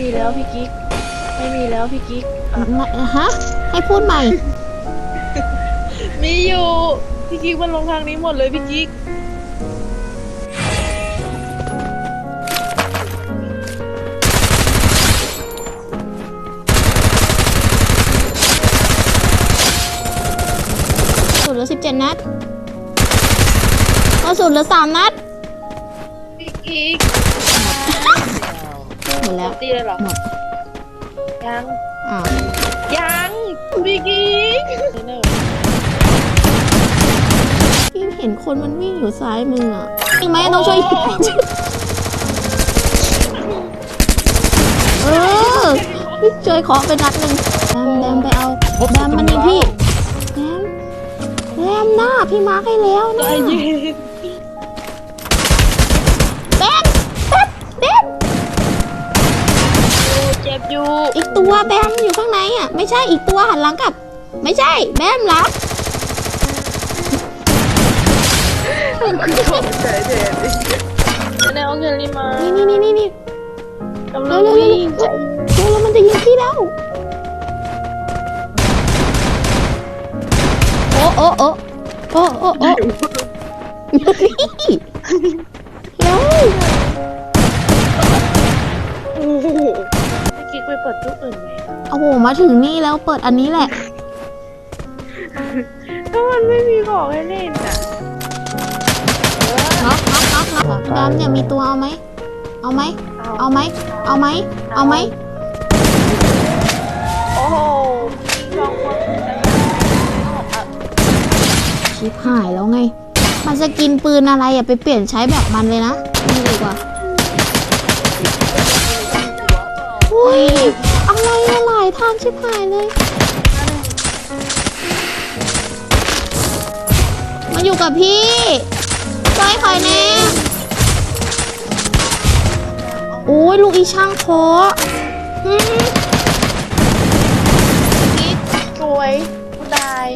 มีแล้วพี่กิ๊ก ไม่มีแล้วพี่กิ๊ก ไม่ฮะ ให้พูดใหม่ มีอยู่ พี่กิ๊กมันลงทางนี้หมดเลยพี่กิ๊ก สุดเหลือสิบเจ็ดนัดก็สุดเหลือสามนัดพี่กิ๊ก หมดแล้วตีเลยเหรอหมดยังอ้าวยังพี่กิ๊กพี่เห็นคนมันวิ่งอยู่ซ้ายมืออะอีกไหมต้องช่วยยิงเออพี่ช่วยขอไปนัดหนึ่งแบมแบมไปเอาแบมมันนี่พี่แบมแบมหน้าพี่มาร์คให้แล้วใจนะ อยู่อีกตัวแบมอยู่ข้างในอะ ไม่ใช่อีกตัวหันหลังกลับ ไม่ใช่ แบมรับใจเย็นแนวเงินรีมานี่นี่นี่นี่นี่กำเร็ลัวงเร็วเร็ววิ่งเร็วเร็วแล้วมันจะยิงพี่แล้วโอ้โอ้โอ้โอ้โอ้โอ้ กิ๊กไปเปิดตู้อื่นไหมโอ้โหมาถึงนี่แล้วเปิดอันนี้แหละ ก็มันไม่มีของให้เล่นอะน็อกน็อกน็อกน็อกดำเนี่ยมีตัวเอาไหม เอาไหม เอาไหม เอาไหม เอาไหม โอ้โหลองว่าชิบหายแล้วไง มันจะกินปืนอะไรอะไปเปลี่ยนใช้แบบมันเลยนะนี่ดีกว่าายทางชิบหายเลย มาอยู่กับพี่ช่วยคอยแน่โอ้ยลูกอีช่างโคอืมสวยกูตาย